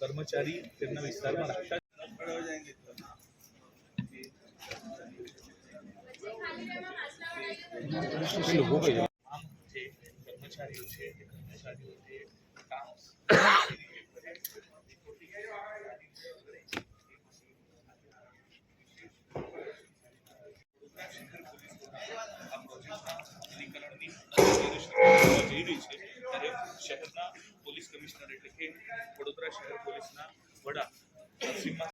કર્મચારી તેમના વિસ્તારમાં રાખતા જે કર્મચારીઓ છે કર્મચારીઓ જે કામ આ પ્રોજેક્ટના અમલીકરણની રહી છે નરસિંહા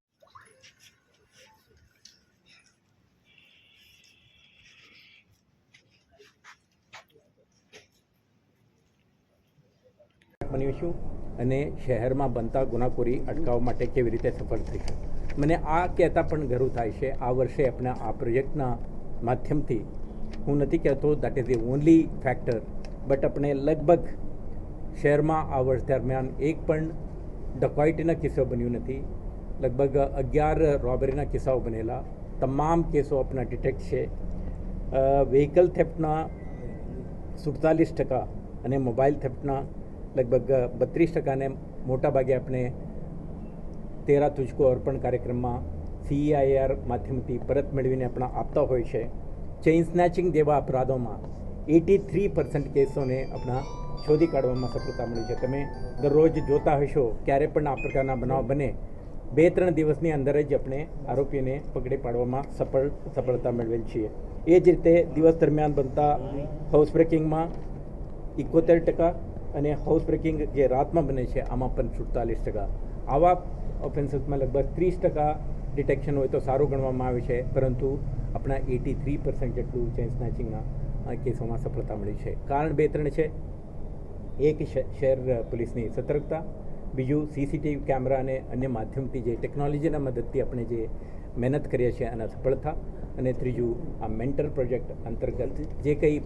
બન્યું છું અને શહેરમાં બનતા ગુનાખોરી અટકાવવા માટે કેવી રીતે સફળ થઈશું મને આ કહેતા પણ ગર્વ થાય છે, આ વર્ષે આપણા આ પ્રોજેક્ટના માધ્યમથી. હું નથી કહેતો that is the only factor but આપણે લગભગ શહેરમાં આ વર્ષ દરમિયાન એક પણ ડકોઇટીના કિસ્સો બન્યું નથી. લગભગ અગિયાર રોબરીના કિસ્સાઓ બનેલા તમામ કેસો આપણા ડિટેક્ટ છે વ્હીકલ થેફ્ટના સુડતાલીસ ટકા અને મોબાઈલ થેફ્ટના લગભગ બત્રીસ ટકાને મોટાભાગે આપણે તેરા તુજકો અર્પણ કાર્યક્રમમાં સીઆઈઆર માધ્યમથી પરત મેળવીને આપણા આપતા હોય છે ચેઇન સ્નેચિંગ જેવા અપરાધોમાં એટી થ્રી પર્સન્ટ કેસોને આપણા શોધી કાઢવામાં સફળતા મળી છે તમે દરરોજ જોતા હશો ક્યારે પણ આ પ્રકારના બનાવ બને બે ત્રણ દિવસની અંદર જ આપણે આરોપીને પકડી પાડવામાં સફળ, સફળતા મેળવેલ છીએ. એ જ રીતે દિવસ દરમિયાન બનતા હાઉસ બ્રેકિંગમાં ઇકોતેર ટકા અને હાઉસ બ્રેકિંગ જે રાતમાં બને છે, આમાં પણ સુડતાલીસ ટકા. આવા ઓફેન્સીસમાં લગભગ ત્રીસ ટકા ડિટેક્શન હોય તો સારું ગણવામાં આવે છે, પરંતુ આપણા એટી થ્રી પર્સન્ટ જેટલું ચેન સ્નેચિંગના કેસોમાં સફળતા મળી છે. કારણ બે ત્રણ છે. એક શહેર પોલીસની સતર્કતા બીજું સીસીટીવી કેમેરા અને અન્ય માધ્યમથી જે ટેકનોલોજીના મદદથી આપણે જે મહેનત કરીએ છીએ એના સફળતા અને ત્રીજું આ મેન્ટર પ્રોજેક્ટ અંતર્ગત જે કંઈ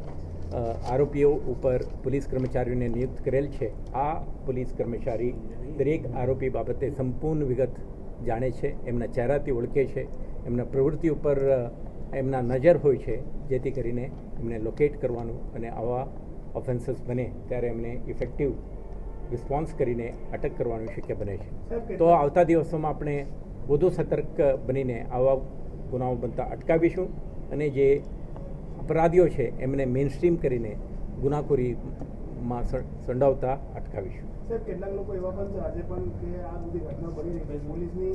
આરોપીઓ ઉપર પોલીસ કર્મચારીઓને નિયુક્ત કરેલ છે, આ પોલીસ કર્મચારી દરેક આરોપી બાબતે સંપૂર્ણ વિગત જાણે છે, એમના ચહેરાથી ઓળખે છે, એમના પ્રવૃત્તિ ઉપર એમના નજર હોય છે, જેથી કરીને એમને લોકેટ કરવાનું અને આવા ઓફેન્સીસ બને ત્યારે એમને ઇફેક્ટિવ રિસ્પોન્સ કરીને અટક કરવાનું શક્ય બને છે. તો આવતા દિવસોમાં આપણે વધુ સતર્ક બનીને આવા ગુનાઓ બનતા અટકાવીશું અને જે અપરાધીઓ છે એમને મેઇન સ્ટ્રીમ કરીને ગુનાખોરીમાં સં- સંડાવતા અટકાવીશું. સાહેબ કેટલાક લોકો એવા પણ છે આજે પણ કે આ બધી ઘટના બની રહી છે. પોલીસની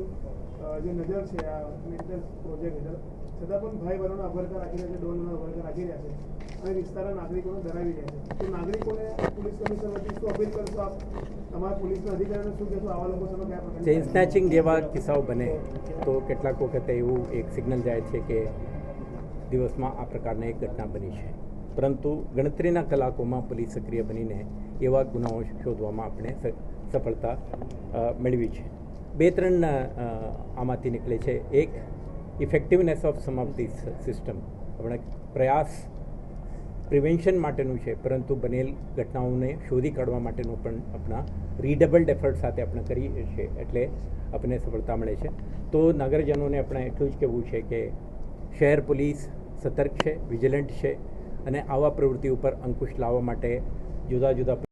જે નજર છે આ મેન્ટલ પ્રોજેક્ટ હેઠળ છતાં પણ ભાઈ બહેનોનો અભરકા રાખી રહ્યા છે ડોનનો અભરકા રાખી રહ્યા છે અને વિસ્તારના નાગરિકોને ધરાવી રહ્યા છે. તો નાગરિકોને પોલીસ કમિશનર વતી શું અપીલ કરશો આપ? તમારા પોલીસના અધિકારીઓને શું કહેશો? આવા લોકો સામે કયા ચેઇન સ્નેચિંગ જેવા કિસ્સાઓ બને તો કેટલાક વખતે એવું એક સિગ્નલ જાય છે કે દિવસમાં આ પ્રકારની એક ઘટના બની છે. પરંતુ ગણતરીના કલાકોમાં પોલીસ સક્રિય બનીને એવા ગુનાઓ શોધવામાં આપણે સફળતા મેળવી છે. બે ત્રણ આમાંથી નીકળે છે. એક effectiveness of some of this system આપણે પ્રયાસ પ્રિવેન્શન માટેનું છે, પરંતુ બનેલ ઘટનાઓને શોધી કાઢવા માટેનું પણ આપણા રીડબલ્ડ એફર્ટ સાથે આપણે કરીએ છીએ, એટલે આપણને સફળતા મળે છે. તો નગરજનોને આપણે એટલું જ કહેવું છે કે શહેર પોલીસ સતર્ક છે વિજિલન્ટ છે અને આવા પ્રવૃત્તિ ઉપર અંકુશ લાવવા માટે જુદા જુદા